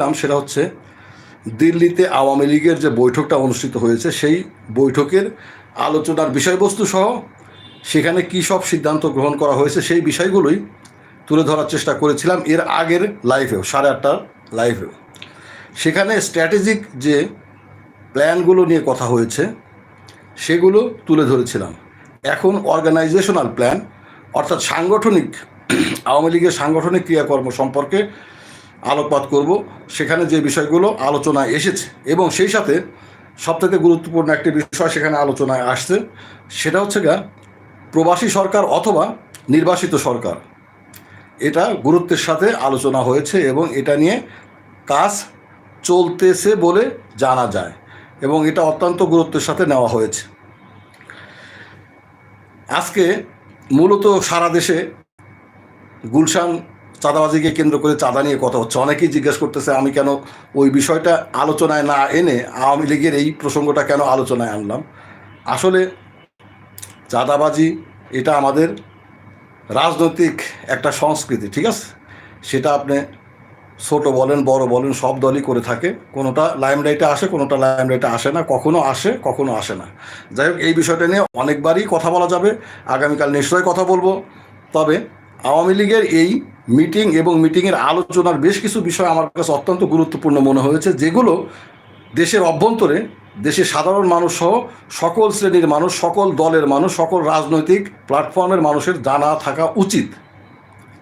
বলেছিলাম সেটা হচ্ছে দিল্লিতে আওয়ামী লীগের যে বৈঠকটা অনুষ্ঠিত হয়েছে, সেই বৈঠকের আলোচনার বিষয়বস্তু সহ সেখানে কী সব সিদ্ধান্ত গ্রহণ করা হয়েছে সেই বিষয়গুলোই তুলে ধরার চেষ্টা করেছিলাম এর আগের লাইভেও, সাড়ে আটটার লাইভেও। সেখানে স্ট্র্যাটেজিক যে প্ল্যানগুলো নিয়ে কথা হয়েছে, সেগুলো তুলে ধরেছিলাম। এখন অর্গানাইজেশনাল প্ল্যান অর্থাৎ সাংগঠনিক, আওয়ামী লীগের সাংগঠনিক ক্রিয়াকর্ম সম্পর্কে আলোকপাত করব। সেখানে যে বিষয়গুলো আলোচনায় এসেছে এবং সেই সাথে সবথেকে গুরুত্বপূর্ণ একটি বিষয় সেখানে আলোচনায় আসছে। সেটা হচ্ছে গা প্রবাসী সরকার অথবা নির্বাসিত সরকার। এটা গুরুত্বের সাথে আলোচনা হয়েছে এবং এটা নিয়ে কাজ চলতেছে বলে জানা যায় এবং এটা অত্যন্ত গুরুত্বের সাথে নেওয়া হয়েছে। আজকে মূলত সারা দেশে গুলশান চাঁদাবাজিকে কেন্দ্র করে চাঁদা নিয়ে কথা হচ্ছে। অনেকেই জিজ্ঞেস করতেছে, আমি কেন ওই বিষয়টা আলোচনায় না এনে আওয়ামী লীগের এই প্রসঙ্গটা কেন আলোচনায় আনলাম? আসলে চাঁদাবাজি এটা আমাদের রাজনৈতিক একটা সংস্কৃতি, ঠিক আছে? সেটা আপনি ছোট বলেন, বড় বলেন, সব দলই করে থাকে। কোনোটা লাইমলাইটে আসে, কোনোটা লাইমলাইটে আসে না। কখনো আসে কখনো আসে না। যাই হোক, এই বিষয়টা নিয়ে অনেকবারই কথা বলা যাবে। আগামীকাল নিশ্চয়ই কথা বলব। তবে আওয়ামী লীগের এই মিটিং এবং মিটিংয়ের আলোচনার বেশ কিছু বিষয় আমার কাছে অত্যন্ত গুরুত্বপূর্ণ মনে হয়েছে, যেগুলো দেশের অভ্যন্তরে দেশের সাধারণ মানুষ সহ সকল শ্রেণির মানুষ, সকল দলের মানুষ, সকল রাজনৈতিক প্ল্যাটফর্মের মানুষের জানা থাকা উচিত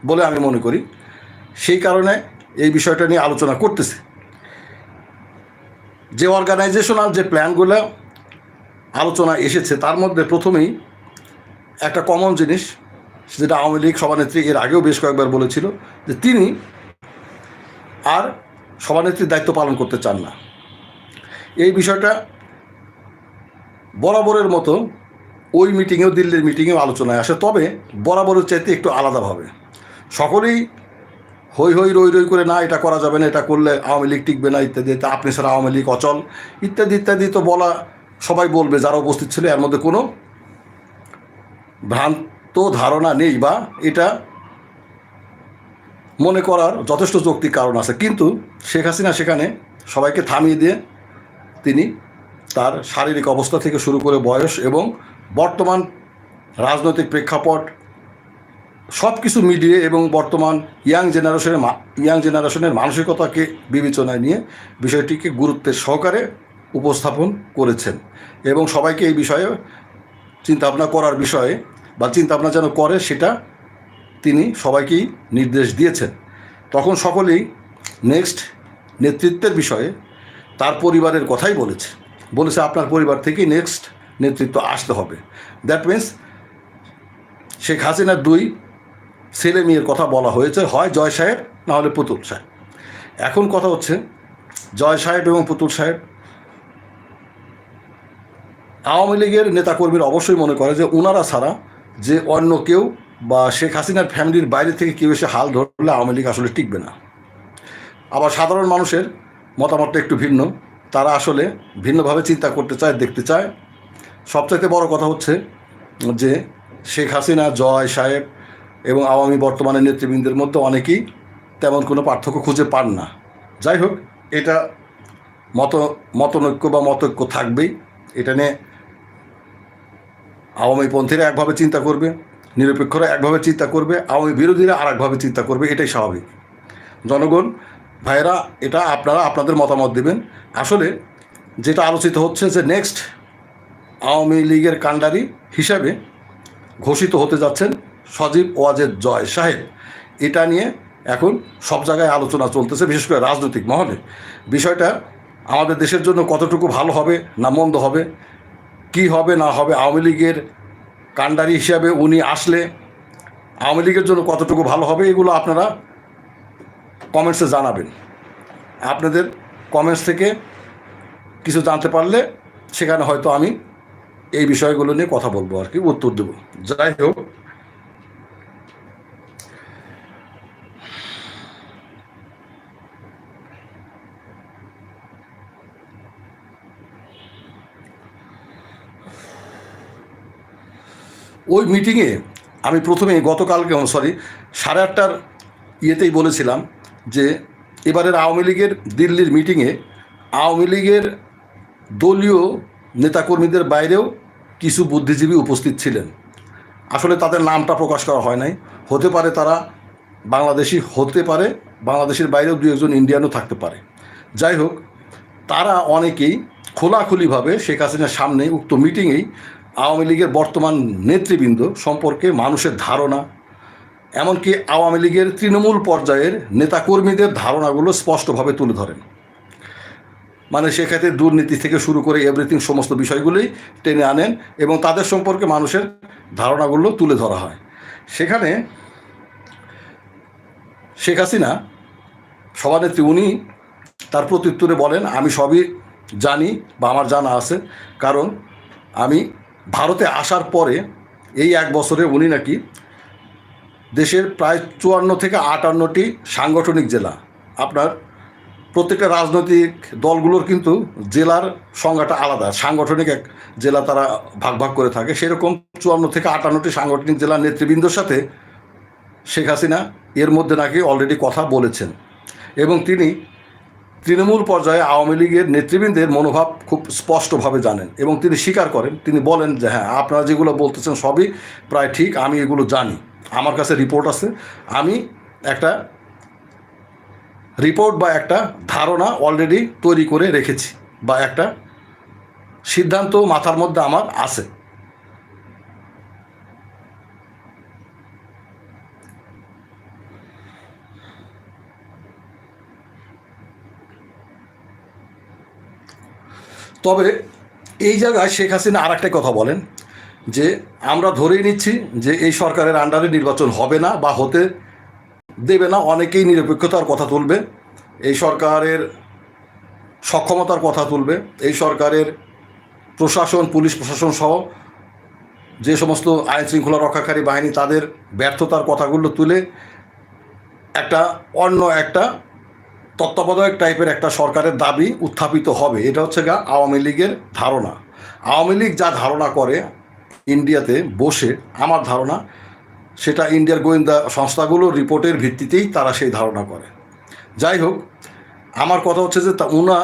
বলে আমি মনে করি। সেই কারণে এই বিষয়টা নিয়ে আলোচনা করতেছি। যে অর্গানাইজেশনাল যে প্ল্যানগুলো আলোচনা এসেছে, তার মধ্যে প্রথমেই একটা কমন জিনিস যেটা আওয়ামী লীগ সভানেত্রী এর আগেও বেশ কয়েকবার বলেছিল যে তিনি আর সভানেত্রীর দায়িত্ব পালন করতে চান না। এই বিষয়টা বরাবরের মতো ওই মিটিংয়েও, দিল্লির মিটিংয়েও আলোচনায় আসে। তবে বরাবরের চাইতে একটু আলাদাভাবে সকলেই হই হই রই রই করে, না, এটা করা যাবে না, এটা করলে আওয়ামী লীগ টিকবে না, ইত্যাদি আপনি ছাড়া আওয়ামী লীগ অচল, ইত্যাদি ইত্যাদি তো বলা সবাই বলবে যারা উপস্থিত ছিল। এর মধ্যে কোনো ভ্রান্ত ধারণা নেই বা এটা মনে করার যথেষ্ট যৌক্তিক কারণ আছে। কিন্তু শেখ হাসিনা সেখানে সবাইকে থামিয়ে দিয়ে তিনি তার শারীরিক অবস্থা থেকে শুরু করে বয়স এবং বর্তমান রাজনৈতিক প্রেক্ষাপট সব কিছু মিলিয়ে এবং বর্তমান ইয়াং জেনারেশনের ইয়াং জেনারেশনের মানসিকতাকে বিবেচনায় নিয়ে বিষয়টিকে গুরুত্বের সহকারে উপস্থাপন করেছেন এবং সবাইকে এই বিষয়ে চিন্তাভাবনা করার বিষয়ে বা চিন্তাভাবনা যেন করে, সেটা তিনি সবাইকেই নির্দেশ দিয়েছেন। তখন সকলেই নেক্সট নেতৃত্বের বিষয়ে তার পরিবারের কথাই বলেছে। বলেছে, আপনার পরিবার থেকেই নেক্সট নেতৃত্ব আসতে হবে। দ্যাট মিন্স শেখ হাসিনার দুই ছেলে মেয়ের কথা বলা হয়েছে, হয় জয় সাহেব, না হলে পুতুল সাহেব। এখন কথা হচ্ছে, জয় সাহেব এবং পুতুল সাহেব আওয়ামী লীগের নেতাকর্মীরা অবশ্যই মনে করে যে ওনারা ছাড়া যে অন্য কেউ বা শেখ হাসিনার ফ্যামিলির বাইরে থেকে কেউ এসে হাল ধরলে আওয়ামী লীগ আসলে টিকবে না। আবার সাধারণ মানুষের মতামতটা একটু ভিন্ন। তারা আসলে ভিন্নভাবে চিন্তা করতে চায়, দেখতে চায়। সবচাইতে বড় কথা হচ্ছে যে শেখ হাসিনা, জয় সাহেব এবং আওয়ামী বর্তমানে নেতৃবৃন্দের মধ্যে অনেকেই তেমন কোনো পার্থক্য খুঁজে পান না। যাই হোক, এটা মত মতনৈক্য বা মতৈক্য থাকবেই। এটা নিয়ে আওয়ামী পন্থীরা একভাবে চিন্তা করবে, নিরপেক্ষরা একভাবে চিন্তা করবে, আওয়ামী বিরোধীরা আর একভাবে চিন্তা করবে, এটাই স্বাভাবিক। জনগণ, ভাইয়েরা, এটা আপনারা আপনাদের মতামত দেবেন। আসলে যেটা আলোচিত হচ্ছে যে নেক্সট আওয়ামী লীগের কাণ্ডারি হিসাবে ঘোষিত হতে যাচ্ছেন সজীব ওয়াজেদ জয় সাহেব। এটা নিয়ে এখন সব জায়গায় আলোচনা চলতেছে, বিশেষ করে রাজনৈতিক মহলে। বিষয়টা আমাদের দেশের জন্য কতটুকু ভালো হবে না মন্দ হবে কি হবে না হবে আওয়ামী লীগের কাণ্ডারি হিসাবে উনি আসলে আওয়ামী লীগের জন্য কতটুকু ভালো হবে এগুলো আপনারা কমেন্টসে জানাবেন। আপনাদের কমেন্টস থেকে কিছু জানতে পারলে সেখানে হয়তো আমি এই বিষয়গুলো নিয়ে কথা বলব আর কি, উত্তর দেবো। যাই হোক ওই মিটিংয়ে আমি প্রথমে গতকালকে সরি সাড়ে আটটার ইয়েতেই বলেছিলাম যে এবারের আওয়ামী লীগের দিল্লির মিটিংয়ে আওয়ামী লীগের দলীয় নেতাকর্মীদের বাইরেও কিছু বুদ্ধিজীবী উপস্থিত ছিলেন। আসলে তাদের নামটা প্রকাশ করা হয় নাই। হতে পারে তারা বাংলাদেশি, হতে পারে বাংলাদেশের বাইরেও দু একজন ইন্ডিয়ানও থাকতে পারে। যাই হোক, তারা অনেকেই খোলাখুলিভাবে শেখ হাসিনার সামনে উক্ত মিটিংয়েই আওয়ামী লীগের বর্তমান নেতৃবৃন্দ সম্পর্কে মানুষের ধারণা, এমনকি আওয়ামী লীগের তৃণমূল পর্যায়ের নেতাকর্মীদের ধারণাগুলো স্পষ্টভাবে তুলে ধরেন। মানে সেক্ষেত্রে দুর্নীতি থেকে শুরু করে এভরিথিং সমস্ত বিষয়গুলোই টেনে আনেন এবং তাদের সম্পর্কে মানুষের ধারণাগুলো তুলে ধরা হয়। সেখানে শেখ হাসিনা সভানেত্রী উনি তার প্রত্যুত্তরে বলেন, আমি সবই জানি বা আমার জানা আছে, কারণ আমি ভারতে আসার পরে এই এক বছরে উনি নাকি দেশের প্রায় চুয়ান্ন থেকে আটান্নটি সাংগঠনিক জেলা, আপনার প্রত্যেকটা রাজনৈতিক দলগুলোর কিন্তু জেলার সংজ্ঞাটা আলাদা, সাংগঠনিক এক জেলা তারা ভাগ ভাগ করে থাকে। সেরকম চুয়ান্ন থেকে আটান্নটি সাংগঠনিক জেলার নেতৃবৃন্দর সাথে শেখ হাসিনা এর মধ্যে নাকি অলরেডি কথা বলেছেন এবং তিনি তৃণমূল পর্যায়ে আওয়ামী লীগের নেতৃবৃন্দের মনোভাব খুব স্পষ্টভাবে জানেন এবং তিনি স্বীকার করেন। তিনি বলেন যে হ্যাঁ আপনারা যেগুলো বলতেছেন সবই প্রায় ঠিক, আমি এগুলো জানি। আমার কাছে রিপোর্ট আছে। আমি একটা রিপোর্ট বা একটা ধারণা অলরেডি তৈরি করে রেখেছি বা একটা সিদ্ধান্ত মাথার মধ্যে আমার আছে। তবে এই জায়গায় শেখ হাসিনা আর একটা কথা বলেন, যে আমরা ধরেই নিচ্ছি যে এই সরকারের আন্ডারে নির্বাচন হবে না বা হতে দেবে না, অনেকেই নিরপেক্ষতার কথা তুলবে, এই সরকারের সক্ষমতার কথা তুলবে, এই সরকারের প্রশাসন, পুলিশ প্রশাসন সহ যে সমস্ত আইন শৃঙ্খলা রক্ষাকারী বাহিনী, তাদের ব্যর্থতার কথাগুলো তুলে একটা অন্য একটা তত্ত্বাবধায়ক টাইপের একটা সরকারের দাবি উত্থাপিত হবে। এটা হচ্ছে গা আওয়ামী লীগের ধারণা। আওয়ামী লীগ যা ধারণা করে ইন্ডিয়াতে বসে, আমার ধারণা, সেটা ইন্ডিয়ার গোয়েন্দা সংস্থাগুলোর রিপোর্টের ভিত্তিতেই তারা সেই ধারণা করে। যাই হোক, আমার কথা হচ্ছে যে উনা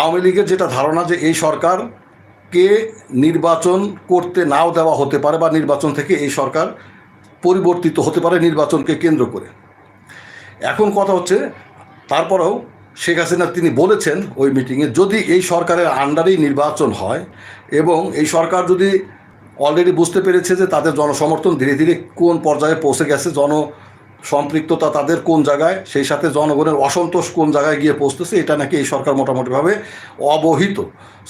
আওয়ামী লীগের যেটা ধারণা যে এই সরকারকে নির্বাচন করতে নাও দেওয়া হতে পারে বা নির্বাচন থেকে এই সরকার পরিবর্তিত হতে পারে নির্বাচনকে কেন্দ্র করে। এখন কথা হচ্ছে তারপরেও শেখ হাসিনা তিনি বলেছেন ওই মিটিংয়ে, যদি এই সরকারের আন্ডারেই নির্বাচন হয় এবং এই সরকার যদি অলরেডি বুঝতে পেরেছে যে তাদের জনসমর্থন ধীরে ধীরে কোন পর্যায়ে পৌঁছে গেছে জন সম্পৃক্ততা তাদের কোন জায়গায়, সেই সাথে জনগণের অসন্তোষ কোন জায়গায় গিয়ে পৌঁছতেছে, এটা নাকি এই সরকার মোটামুটিভাবে অবহিত।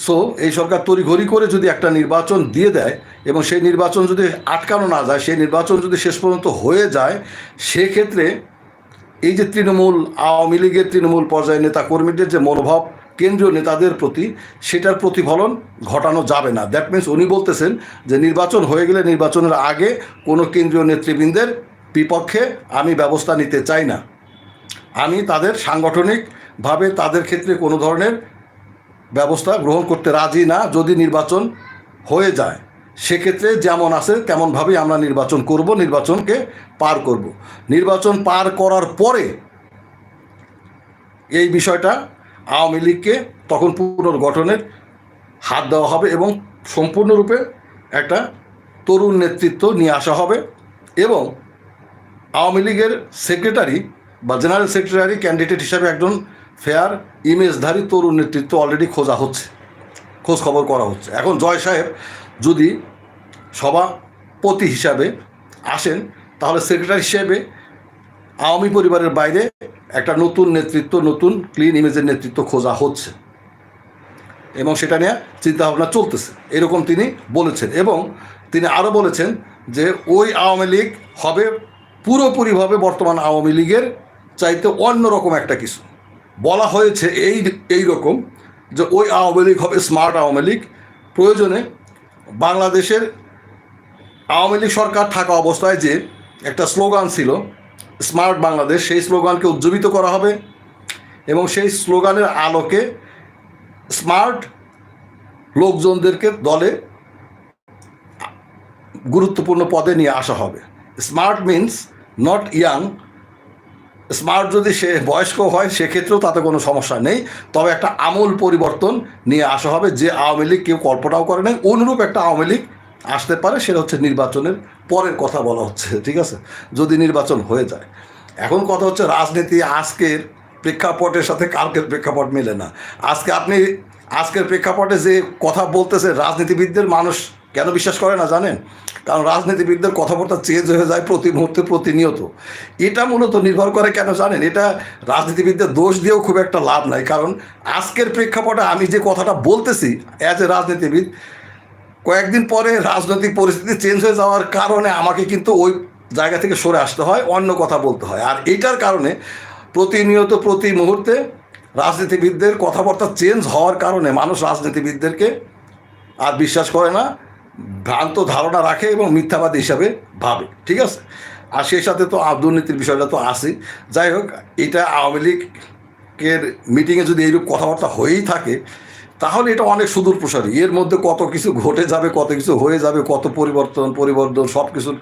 সো এই সরকার তড়িঘড়ি করে যদি একটা নির্বাচন দিয়ে দেয় এবং সেই নির্বাচন যদি আটকানো না যায়, সেই নির্বাচন যদি শেষ পর্যন্ত হয়ে যায়, সেক্ষেত্রে এই যে তৃণমূল, আওয়ামী লীগের তৃণমূল পর্যায়ের নেতা কর্মীদের যে মনোভাব, কেন্দ্রীয় নেতাদের প্রতি সেটার প্রতিফলন ঘটানো যাবে না। দ্যাট মিন্স উনি বলতেছেন যে নির্বাচন হয়ে গেলে নির্বাচনের আগে কোনো কেন্দ্রীয় নেতৃবৃন্দের বিপক্ষে আমি ব্যবস্থা নিতে চাই না। আমি তাদের সাংগঠনিকভাবে তাদের ক্ষেত্রে কোনো ধরনের ব্যবস্থা গ্রহণ করতে রাজি না যদি নির্বাচন হয়ে যায়। সেক্ষেত্রে যেমন আছে, তেমনভাবেই আমরা নির্বাচন করব, নির্বাচনকে পার করব। নির্বাচন পার করার পরে এই বিষয়টা আওয়ামী লীগকে তখন পুনর্গঠনের হাত দেওয়া হবে এবং সম্পূর্ণরূপে একটা তরুণ নেতৃত্ব নিয়ে আসা হবে এবং আওয়ামী লীগের সেক্রেটারি বা জেনারেল সেক্রেটারি ক্যান্ডিডেট হিসাবে একজন ফেয়ার ইমেজধারী তরুণ নেতৃত্ব অলরেডি খোঁজা হচ্ছে খোঁজ খবর করা হচ্ছে। এখন জয় সাহেব যদি সভাপতি হিসাবে আসেন, তাহলে সেক্রেটারি হিসেবে আওয়ামী পরিবারের বাইরে একটা নতুন নেতৃত্ব, নতুন ক্লিন ইমেজের নেতৃত্ব খোঁজা হচ্ছে। এবং সেটা নিয়ে চিন্তাভাবনা চলতেছে। এরকম তিনি বলেছেন। এবং তিনি আরও বলেছেন যে, ওই আওয়ামী লীগ হবে পুরোপুরিভাবে বর্তমান আওয়ামী লীগের চাইতে অন্য রকম একটা কিছু। বলা হয়েছে এই এই রকম যে, ওই আওয়ামী লীগ হবে স্মার্ট আওয়ামী লীগ। প্রয়োজনে বাংলাদেশের আওয়ামী লীগ সরকার থাকা অবস্থায় যে একটা স্লোগান ছিল, স্মার্ট বাংলাদেশ সেই স্লোগানকে উজ্জীবিত করা হবে এবং সেই স্লোগানের আলোকে স্মার্ট লোকজনদেরকে দলে গুরুত্বপূর্ণ পদে নিয়ে আসা হবে। Smart means not young smart যদি সে বয়স্ক হয়, সেক্ষেত্রেও তাতে কোনো সমস্যা নেই। তবে একটা আমূল পরিবর্তন নিয়ে আসা হবে যে আওয়ামী লীগ কেউ কল্পনাও করে নাই। অনুরূপ একটা আওয়ামী লীগ আসতে পারে, সেটা হচ্ছে নির্বাচনের পরের কথা বলা হচ্ছে, ঠিক আছে? যদি নির্বাচন হয়ে যায়। এখন কথা হচ্ছে রাজনীতি আজকের প্রেক্ষাপটের সাথে কালকের প্রেক্ষাপট মেলে না। আজকে আপনি, আজকের প্রেক্ষাপটে যে কথা বলতেছে রাজনীতিবিদদের, মানুষ কেন বিশ্বাস করে না জানেন? কারণ রাজনীতিবিদদের কথাবার্তা চেঞ্জ হয়ে যায় প্রতি মুহূর্তে প্রতিনিয়ত। এটা মূলত নির্ভর করে কেন জানেন? এটা রাজনীতিবিদদের দোষ দিয়েও খুব একটা লাভ নাই। কারণ আজকের প্রেক্ষাপটে আমি যে কথাটা বলতেছি অ্যাজ এ রাজনীতিবিদ, কয়েকদিন পরে রাজনৈতিক পরিস্থিতি চেঞ্জ হয়ে যাওয়ার কারণে আমাকে কিন্তু ওই জায়গা থেকে সরে আসতে হয়, অন্য কথা বলতে হয়। আর এইটার কারণে প্রতিনিয়ত, প্রতি মুহূর্তে রাজনীতিবিদদের কথাবার্তা চেঞ্জ হওয়ার কারণে মানুষ রাজনীতিবিদদেরকে আর বিশ্বাস করে না। ভ্রান্ত ধারণা রাখে এবং মিথ্যাবাদী হিসাবে ভাবে, ঠিক আছে? আর সেই সাথে তো দুর্নীতির বিষয়টা তো আসেই যাই হোক, এটা আওয়ামী লীগের মিটিংয়ে যদি এইরূপ কথাবার্তা হয়েই থাকে, তাহলে এটা অনেক সুদূর প্রসারী। এর মধ্যে কত কিছু ঘটে যাবে, কত কিছু হয়ে যাবে, কত পরিবর্তন পরিবর্তন সব কিছুর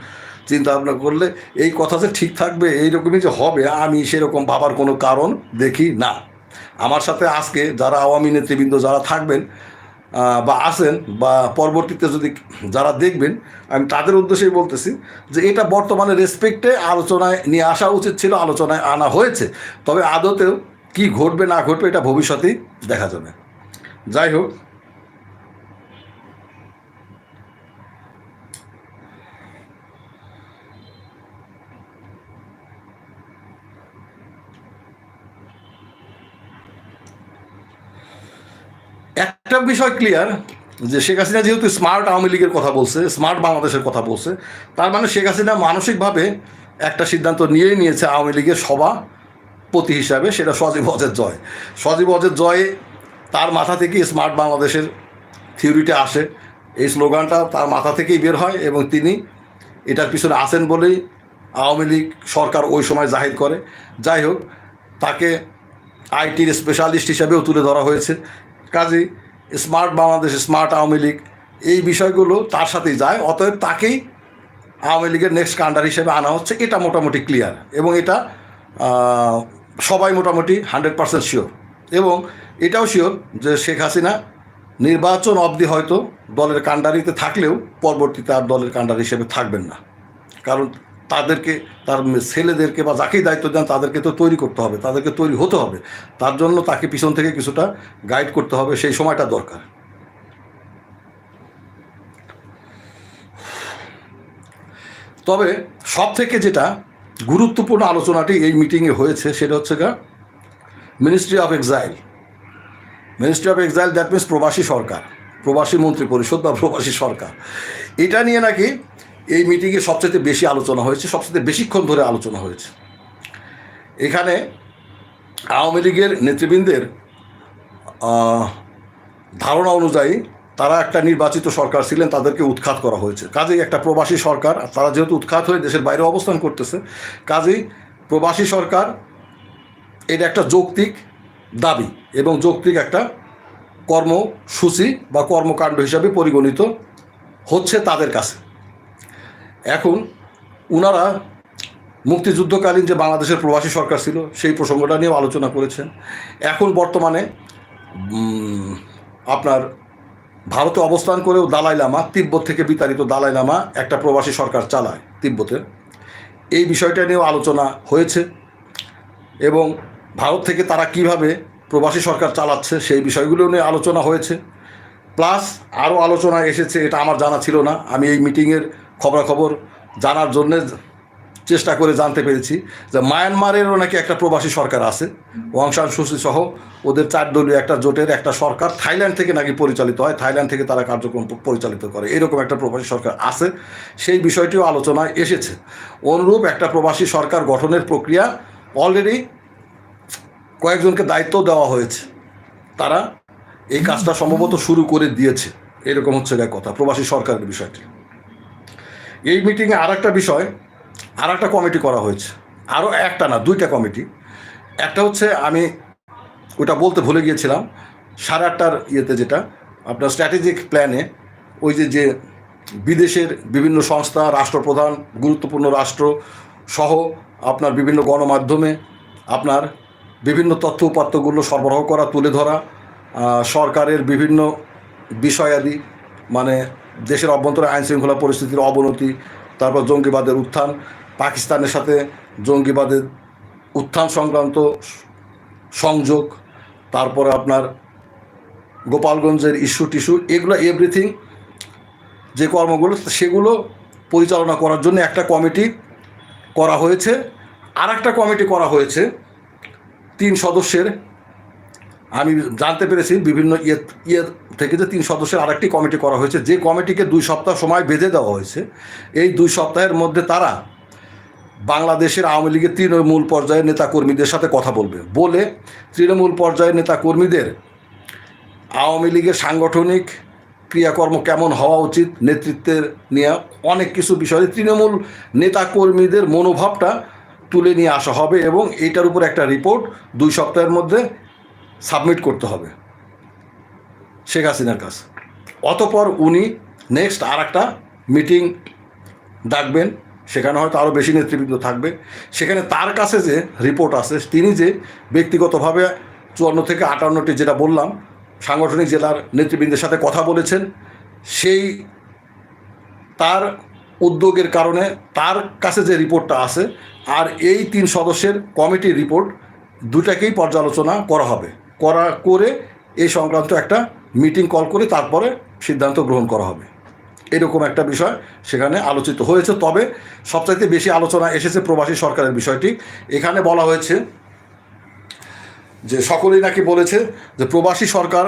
চিন্তা ভাবনা করলে এই কথা যে ঠিক থাকবে, এইরকমই যে হবে, আমি সেরকম ভাবার কোনো কারণ দেখি না। আমার সাথে আজকে যারা আওয়ামী নেতৃবৃন্দ যারা থাকবেন বা আসেন বা পরবর্তীতে যদি যারা দেখবেন, আমি তাদের উদ্দেশ্যেই বলতেছি যে এটা বর্তমানে রেসপেক্টে আলোচনায় নিয়ে আসা উচিত ছিল, আলোচনায় আনা হয়েছে। তবে আদতেও কি ঘটবে না ঘটবে এটা ভবিষ্যতেই দেখা যাবে। যাই হোক একটা বিষয় ক্লিয়ার যে শেখ হাসিনা যেহেতু স্মার্ট আওয়ামী লীগের কথা বলছে স্মার্ট বাংলাদেশের কথা বলছে, তার মানে শেখ হাসিনা মানসিকভাবে একটা সিদ্ধান্ত নিয়েই নিয়েছে আওয়ামী লীগের সভাপতি হিসাবে, সেটা সজীব হজের জয়। সজীব হজের জয়ে তার মাথা থেকেই স্মার্ট বাংলাদেশের থিওরিটা আসে। এই স্লোগানটা তার মাথা থেকেই বের হয় এবং তিনি এটার পিছনে আসেন বলেই আওয়ামী লীগ সরকার ওই সময় জাহির করে। যাই হোক, তাকে আইটির স্পেশালিস্ট হিসাবেও তুলে ধরা হয়েছে। কাজেই স্মার্ট বাংলাদেশ, স্মার্ট আওয়ামী লীগ, এই বিষয়গুলো তার সাথেই যায়। অতএব তাকেই আওয়ামী লীগের নেক্সট কান্ডার হিসেবে আনা হচ্ছে। এটা মোটামুটি ক্লিয়ার এবং এটা সবাই মোটামুটি হান্ড্রেড পার্সেন্ট শিওর এবং এটাও শিওর যে শেখ হাসিনা নির্বাচন অবধি হয়তো দলের কাণ্ডারিতে থাকলেও পরবর্তীতে আর দলের কাণ্ডার হিসেবে থাকবেন না। কারণ তাদেরকে, তার ছেলেদেরকে বা যাকেই দায়িত্ব দেন তাদেরকে তো তৈরি করতে হবে, তাদেরকে তৈরি হতে হবে। তার জন্য তাকে পিছন থেকে কিছুটা গাইড করতে হবে, সেই সময়টা দরকার। তবে সব থেকে যেটা গুরুত্বপূর্ণ আলোচনাটি এই মিটিংয়ে হয়েছে, সেটা হচ্ছে গা ministry of exile ministry of exile that means প্রবাসী সরকার, প্রবাসী মন্ত্রী পরিষদ বা প্রবাসী সরকার। এটা নিয়ে নাকি এই মিটিংয়ে সবচেয়ে বেশি আলোচনা হয়েছে সবচেয়ে বেশিক্ষণ ধরে আলোচনা হয়েছে। এখানে আওয়ামী লীগের নেতৃবৃন্দের ধারণা অনুযায়ী তারা একটা নির্বাচিত সরকার ছিলেন, তাদেরকে উৎখাত করা হয়েছে। কাজেই একটা প্রবাসী সরকার তারা যেহেতু উৎখাত হয়ে দেশের বাইরে অবস্থান করতেছে, কাজেই প্রবাসী সরকার এটা একটা যৌক্তিক দাবি এবং যৌক্তিক একটা কর্মসূচি বা কর্মকাণ্ড হিসাবে পরিগণিত হচ্ছে তাদের কাছে। এখন উনারা মুক্তিযুদ্ধকালীন যে বাংলাদেশের প্রবাসী সরকার ছিল, সেই প্রসঙ্গটা নিয়েও আলোচনা করেছেন। এখন বর্তমানে আপনার ভারতে অবস্থান করেও দালাই লামা, তিব্বত থেকে বিতাড়িত দালাই লামা একটা প্রবাসী সরকার চালায় তিব্বতের এই বিষয়টা নিয়েও আলোচনা হয়েছে এবং ভারত থেকে তারা কীভাবে প্রবাসী সরকার চালাচ্ছে সেই বিষয়গুলো নিয়ে আলোচনা হয়েছে। প্লাস আরও আলোচনা এসেছে, এটা আমার জানা ছিল না। আমি এই মিটিংয়ের খবরাখবর জানার জন্যে চেষ্টা করে জানতে পেরেছি যে মায়ানমারেরও নাকি একটা প্রবাসী সরকার আছে। ওয়াং সান সুচি সহ ওদের চার দলীয় একটা জোটের একটা সরকার থাইল্যান্ড থেকে নাকি পরিচালিত হয়। থাইল্যান্ড থেকে তারা কার্যক্রম পরিচালিত করে। এরকম একটা প্রবাসী সরকার আছে। সেই বিষয়টিও আলোচনায় এসেছে। অনুরূপ একটা প্রবাসী সরকার গঠনের প্রক্রিয়া অলরেডি কয়েকজনকে দায়িত্ব দেওয়া হয়েছে। তারা এই কাজটা সম্ভবত শুরু করে দিয়েছে। এরকম হচ্ছে কথা। প্রবাসী সরকারের বিষয়টি। এই মিটিংয়ে আর একটা বিষয় আর একটা কমিটি করা হয়েছে। আরও একটা না, দুইটা কমিটি একটা হচ্ছে আমি ওটা বলতে ভুলে গিয়েছিলাম, সাড়ে আটটার ইয়েতে যেটা, আপনার স্ট্র্যাটেজিক প্ল্যানে ওই যে যে বিদেশের বিভিন্ন সংস্থা, রাষ্ট্রপ্রধান, গুরুত্বপূর্ণ রাষ্ট্র সহ আপনার বিভিন্ন গণমাধ্যমে আপনার বিভিন্ন তথ্য উপাত্তগুলো সরবরাহ করা, তুলে ধরা সরকারের বিভিন্ন বিষয়াদি মানে দেশের অভ্যন্তরে আইন শৃঙ্খলা পরিস্থিতির অবনতি, তারপর জঙ্গিবাদের উত্থান, পাকিস্তানের সাথে জঙ্গিবাদের উত্থান সংক্রান্ত সংযোগ, তারপরে আপনার গোপালগঞ্জের ইস্যু টিস্যু, এগুলো এভরিথিং যে কর্মগুলো, সেগুলো পরিচালনা করার জন্য একটা কমিটি করা হয়েছে। আর একটা কমিটি করা হয়েছে, তিন সদস্যের আমি জানতে পেরেছি বিভিন্ন ইয়ে ইয়ে থেকে যে তিন সদস্যের আরেকটি কমিটি করা হয়েছে। যে কমিটিকে দুই সপ্তাহ সময় বেঁধে দেওয়া হয়েছে, এই দুই সপ্তাহের মধ্যে তারা বাংলাদেশের আওয়ামী লীগের তৃণমূল পর্যায়ের নেতাকর্মীদের সাথে কথা বলবে। বলে তৃণমূল পর্যায়ের নেতাকর্মীদের আওয়ামী লীগের সাংগঠনিক ক্রিয়াকর্ম কেমন হওয়া উচিত, নেতৃত্বের নিয়ে অনেক কিছু বিষয়ে তৃণমূল নেতাকর্মীদের মনোভাবটা তুলে নিয়ে আসা হবে এবং এটার উপর একটা রিপোর্ট দুই সপ্তাহের মধ্যে সাবমিট করতে হবে শেখ হাসিনার কাছে। অতপর উনি নেক্সট আর একটা মিটিং ডাকবেন, সেখানে হয়তো আরও বেশি নেতৃবৃন্দ থাকবে। সেখানে তার কাছে যে রিপোর্ট আছে, তিনি যে ব্যক্তিগতভাবে চুয়ান্ন থেকে আটান্নটি যেটা বললাম, সাংগঠনিক জেলার নেতৃবৃন্দের সাথে কথা বলেছেন, সেই তার উদ্যোগের কারণে তার কাছে যে রিপোর্টটা আছে, আর এই তিন সদস্যের কমিটির রিপোর্ট দুটাকেই পর্যালোচনা করা হবে। করা করে এই সংক্রান্ত একটা মিটিং কল করে তারপরে সিদ্ধান্ত গ্রহণ করা হবে। এরকম একটা বিষয় সেখানে আলোচিত হয়েছে। তবে সবচাইতে বেশি আলোচনা এসেছে প্রবাসী সরকারের বিষয়টি। এখানে বলা হয়েছে যে সকলেই নাকি বলেছে যে প্রবাসী সরকার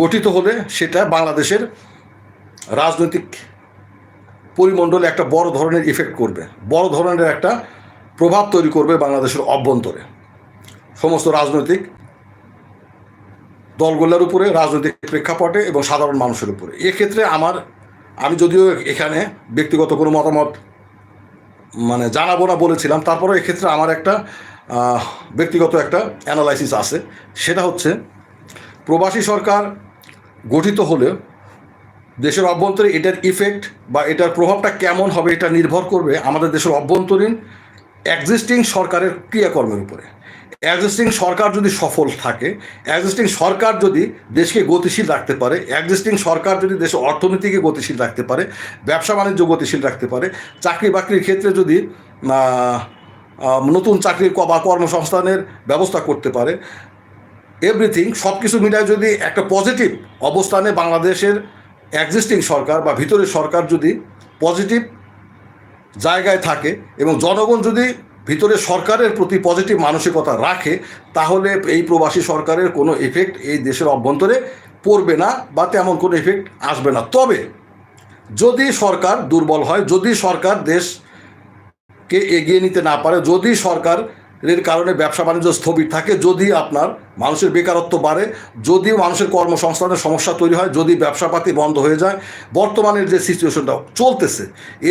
গঠিত হলে সেটা বাংলাদেশের রাজনৈতিক পরিমণ্ডলে একটা বড় ধরনের ইফেক্ট করবে। বড় ধরনের একটা প্রভাব তৈরি করবে বাংলাদেশের অভ্যন্তরে। সমস্ত রাজনৈতিক দলগুলোর উপরে, রাজনৈতিক প্রেক্ষাপটে এবং সাধারণ মানুষের উপরে। এক্ষেত্রে আমার, আমি যদিও এখানে ব্যক্তিগত কোনো মতামত মানে জানাব না বলেছিলাম তারপরে এক্ষেত্রে আমার একটা ব্যক্তিগত একটা অ্যানালাইসিস আছে। সেটা হচ্ছে, প্রবাসী সরকার গঠিত হলেও দেশের অভ্যন্তরে এটার ইফেক্ট বা এটার প্রভাবটা কেমন হবে এটা নির্ভর করবে আমাদের দেশের অভ্যন্তরীণ এক্সিস্টিং সরকারের ক্রিয়াকর্মের উপরে। এক্সিস্টিং সরকার যদি সফল থাকে এক্সিস্টিং সরকার যদি দেশকে গতিশীল রাখতে পারে এক্সিস্টিং সরকার যদি দেশের অর্থনীতিকে গতিশীল রাখতে পারে, ব্যবসা বাণিজ্য গতিশীল রাখতে পারে, চাকরি বাকরির ক্ষেত্রে যদি নতুন চাকরি বা কর্মসংস্থানের ব্যবস্থা করতে পারে এভরিথিং সব কিছু মিলায় যদি একটা পজিটিভ অবস্থানে বাংলাদেশের এক্সিস্টিং সরকার বা ভিতরের সরকার যদি পজিটিভ জায়গায় থাকে এবং জনগণ যদি ভিতরে সরকারের প্রতি পজিটিভ মানসিকতা রাখে, তাহলে এই প্রবাসী সরকারের কোনো এফেক্ট এই দেশের অভ্যন্তরে পড়বে না বা তেমন কোনো এফেক্ট আসবে না। তবে যদি সরকার দুর্বল হয়, যদি সরকার দেশকে এগিয়ে নিতে না পারে, যদি সরকারের কারণে ব্যবসা বাণিজ্য স্থবির থাকে, যদি আপনার মানুষের বেকারত্ব বাড়ে যদি মানুষের কর্মসংস্থানের সমস্যা তৈরি হয়, যদি ব্যবসাপাতি বন্ধ হয়ে যায়, বর্তমানের যে সিচুয়েশনটা চলতেছে,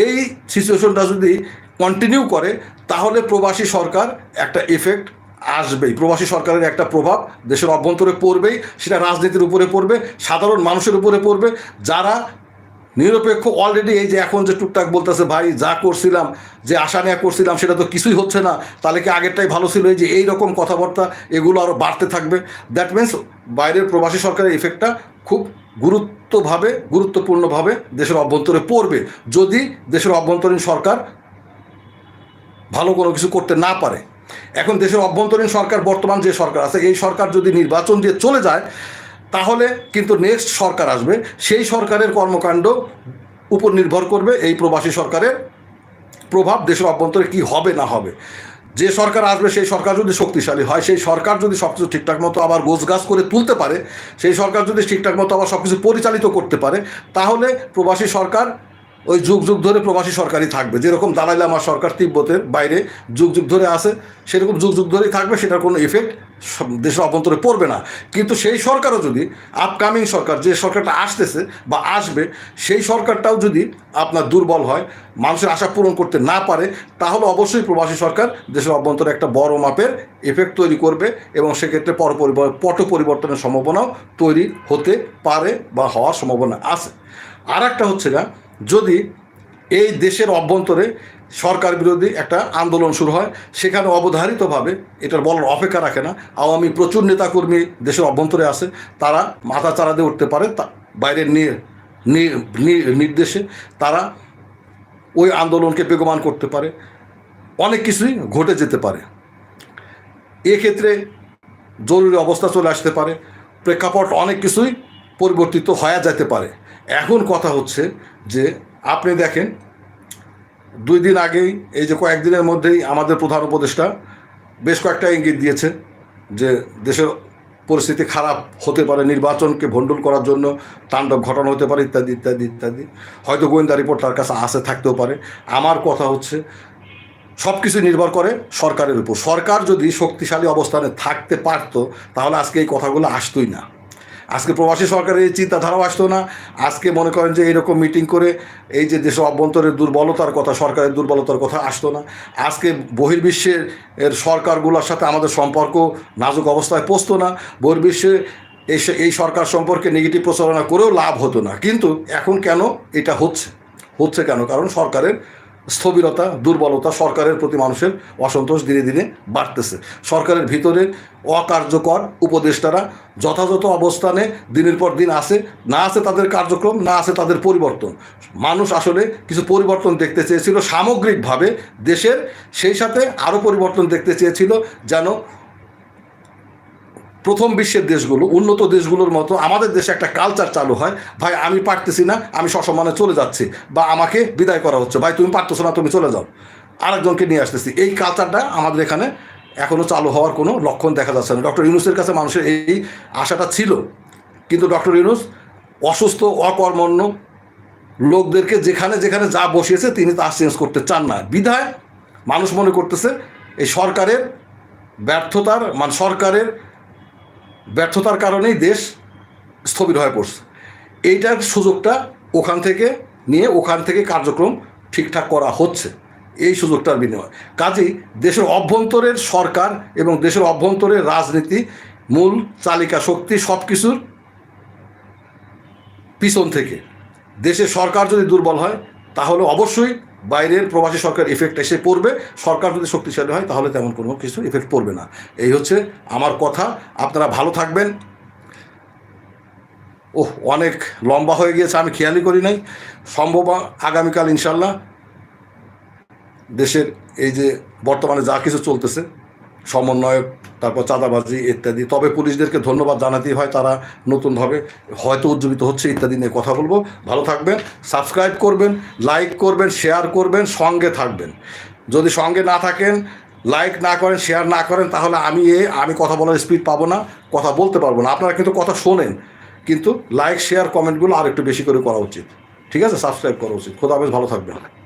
এই সিচুয়েশনটা যদি কন্টিনিউ করে, তাহলে প্রবাসী সরকার একটা এফেক্ট আসবেই। প্রবাসী সরকারের একটা প্রভাব দেশের অভ্যন্তরে পড়বেই, সেটা রাজনীতির উপরে পড়বে, সাধারণ মানুষের উপরে পড়বে। যারা নিরপেক্ষ অলরেডি এই যে এখন যে টুকটাক বলতেছে, ভাই, যা করছিলাম, যে আশা নেওয়া করছিলাম, সেটা তো কিছুই হচ্ছে না। তাহলে কি আগেরটাই ভালো ছিল? এই যে এই রকম কথাবার্তা, এগুলো আরও বাড়তে থাকবে। দ্যাট মিন্স বাইরের প্রবাসী সরকারের এফেক্টটা খুব গুরুত্বভাবে, গুরুত্বপূর্ণভাবে দেশের অভ্যন্তরে পড়বে। যদি দেশের অভ্যন্তরীণ সরকার ভালো কোনো কিছু করতে না পারে। এখন দেশের অভ্যন্তরীণ সরকার, বর্তমান যে সরকার আছে, এই সরকার যদি নির্বাচন দিয়ে চলে যায়, তাহলে কিন্তু নেক্সট সরকার আসবে। সেই সরকারের কর্মকাণ্ড উপর নির্ভর করবে এই প্রবাসী সরকারের প্রভাব, দেশের অভ্যন্তরে কি হবে, না হবে। যে সরকার আসবে, সেই সরকার যদি শক্তিশালী হয়, সেই সরকার যদি সব কিছু ঠিকঠাক মতো আবার গোছগাছ করে তুলতে পারে, সেই সরকার যদি ঠিকঠাক মতো আবার সব কিছু পরিচালিত করতে পারে, তাহলে প্রবাসী সরকার ওই যুগ যুগ ধরে প্রবাসী সরকারই থাকবে। যেরকম দালাই লামা সরকার তিব্বতের বাইরে যুগ যুগ ধরে আছে, সেরকম যুগ যুগ ধরেই থাকবে, সেটার কোনো এফেক্ট দেশের অভ্যন্তরে পড়বে না। কিন্তু সেই সরকারও যদি আপকামিং সরকার, যে সরকারটা আসতেছে বা আসবে, সেই সরকারটাও যদি আপনার দুর্বল হয়, মানুষের আশা পূরণ করতে না পারে, তাহলে অবশ্যই প্রবাসী সরকার দেশের অভ্যন্তরে একটা বড় মাপের এফেক্ট তৈরি করবে এবং সেক্ষেত্রে পর পট পরিবর্তনের সম্ভাবনাও তৈরি হতে পারে বা হওয়ার সম্ভাবনা আছে। আর একটা হচ্ছে না যদি এই দেশের অভ্যন্তরে সরকার বিরোধী একটা আন্দোলন শুরু হয়, সেখানে অবধারিতভাবে এটার বলার অপেক্ষা রাখে না। আওয়ামী প্রচুর নেতাকর্মী দেশের অভ্যন্তরে আছে, তারা মাথা চারা দিয়ে উঠতে পারে, তা বাইরের নির্দেশে তারা ওই আন্দোলনকে বেগমান করতে পারে। অনেক কিছুই ঘটে যেতে পারে। এক্ষেত্রে জরুরি অবস্থা চলে আসতে পারে। প্রেক্ষাপট অনেক কিছুই পরিবর্তিত হয়ে যেতে পারে। এখন কথা হচ্ছে যে আপনি দেখেন, দুই দিন আগেই, এই যে কয়েকদিনের মধ্যেই আমাদের প্রধান উপদেষ্টা বেশ কয়েকটা ইঙ্গিত দিয়েছে যে দেশের পরিস্থিতি খারাপ হতে পারে, নির্বাচনকে ভণ্ডুল করার জন্য তাণ্ডব ঘটানো হতে পারে, ইত্যাদি ইত্যাদি ইত্যাদি। হয়তো গোয়েন্দা রিপোর্ট তার কাছে আসে থাকতেও পারে। আমার কথা হচ্ছে সব কিছু নির্ভর করে সরকারের উপর। সরকার যদি শক্তিশালী অবস্থানে থাকতে পারতো, তাহলে আজকে এই কথাগুলো আসতোই না। আজকে প্রবাসী সরকারের এই চিন্তাধারাও আসতো না। আজকে মনে করেন যে এরকম মিটিং করে এই যে দেশের অভ্যন্তরের দুর্বলতার কথা, সরকারের দুর্বলতার কথা আসতো না। আজকে বহির্বিশ্বের এর সরকারগুলোর সাথে আমাদের সম্পর্ক নাজুক অবস্থায় পৌঁছতো না। বহির্বিশ্বে এই এই সরকার সম্পর্কে নেগেটিভ প্রচারণা করেও লাভ হতো না। কিন্তু এখন কেন এটা হচ্ছে? হচ্ছে কেন? কারণ সরকারের স্থবিরতা, দুর্বলতা সরকারের প্রতি মানুষের অসন্তোষ ধীরে ধীরে বাড়তেছে। সরকারের ভিতরে অকার্যকর উপদেষ্টারা যথাযথ অবস্থানে দিনের পর দিন আসে না আছে তাদের কার্যক্রম, না আছে তাদের পরিবর্তন। মানুষ আসলে কিছু পরিবর্তন দেখতে চেয়েছিল সামগ্রিকভাবে দেশের, সেই সাথে আরও পরিবর্তন দেখতে চেয়েছিল যেন প্রথম বিশ্বের দেশগুলো, উন্নত দেশগুলোর মতো আমাদের দেশে একটা কালচার চালু হয়, ভাই, আমি পারতেছি না, আমি সসম্মানে চলে যাচ্ছি বা আমাকে বিদায় করা হচ্ছে, ভাই, তুমি পারতেছো না, তুমি চলে যাও। আরেকজনকে নিয়ে আসতেছি। এই কালচারটা আমাদের এখানে এখনও চালু হওয়ার কোনো লক্ষণ দেখা যাচ্ছে না। ডক্টর ইউনুসের কাছে মানুষের এই আশাটা ছিল। কিন্তু ডক্টর ইউনুস অসুস্থ, অকর্মণ্য লোকদেরকে যেখানে যেখানে যা বসিয়েছে তিনি তা চেঞ্জ করতে চান না। বিধায় মানুষ মনে করতেছে, এই সরকারের ব্যর্থতার মানে সরকারের ব্যর্থতার কারণেই দেশ স্থবির হয়ে পড়ছে। এইটার সুযোগটা ওখান থেকে নিয়ে ওখান থেকে কার্যক্রম ঠিকঠাক করা হচ্ছে, এই সুযোগটার বিনিময়। কাজেই দেশের অভ্যন্তরের সরকার এবং দেশের অভ্যন্তরের রাজনীতি, মূল চালিকা শক্তি সব কিছুর পিছন থেকে। দেশের সরকার যদি দুর্বল হয়, তাহলে অবশ্যই বাইরের প্রবাসী সরকার এফেক্ট এসে পড়বে, সরকার যদি শক্তিশালী হয়, তাহলে তেমন কোনো কিছু এফেক্ট পড়বে না। এই হচ্ছে আমার কথা, আপনারা ভালো থাকবেন। ওহ, অনেক লম্বা হয়ে গিয়েছে, আমি খেয়ালই করি নাই। সম্ভব আগামীকাল ইনশাল্লাহ দেশের এই যে বর্তমানে যা কিছু চলতেছে সমন্বয়ক, তারপর চাঁদাবাজি ইত্যাদি। তবে পুলিশদেরকে ধন্যবাদ জানাতেই হয় তারা নতুনভাবে হয়তো উজ্জীবিত হচ্ছে ইত্যাদি নিয়ে কথা বলব। ভালো থাকবেন, সাবস্ক্রাইব করবেন, লাইক করবেন, শেয়ার করবেন, সঙ্গে থাকবেন। যদি সঙ্গে না থাকেন, লাইক না করেন, শেয়ার না করেন, তাহলে আমি এ, আমি কথা বলার স্পিড পাবো না, কথা বলতে পারব না। আপনারা কিন্তু কথা শোনেন, কিন্তু লাইক, শেয়ার, কমেন্টগুলো আর একটু বেশি করে করা উচিত। ঠিক আছে? সাবস্ক্রাইব করা উচিত। খোদা হাফেজ, ভালো থাকবেন।